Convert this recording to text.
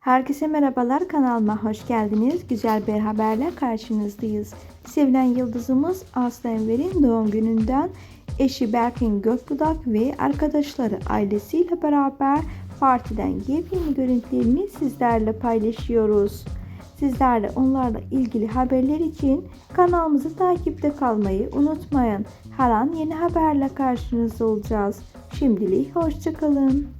Herkese merhabalar kanalıma hoş geldiniz. Güzel bir haberle karşınızdayız. Sevilen yıldızımız Aslı Enver'in doğum gününden eşi Berkin Gökbudak ve arkadaşları ailesiyle beraber partiden yepyeni görüntülerini sizlerle paylaşıyoruz. Sizler de onlarla ilgili haberler için kanalımızı takipte kalmayı unutmayın. Her an yeni haberle karşınızda olacağız. Şimdilik hoşçakalın.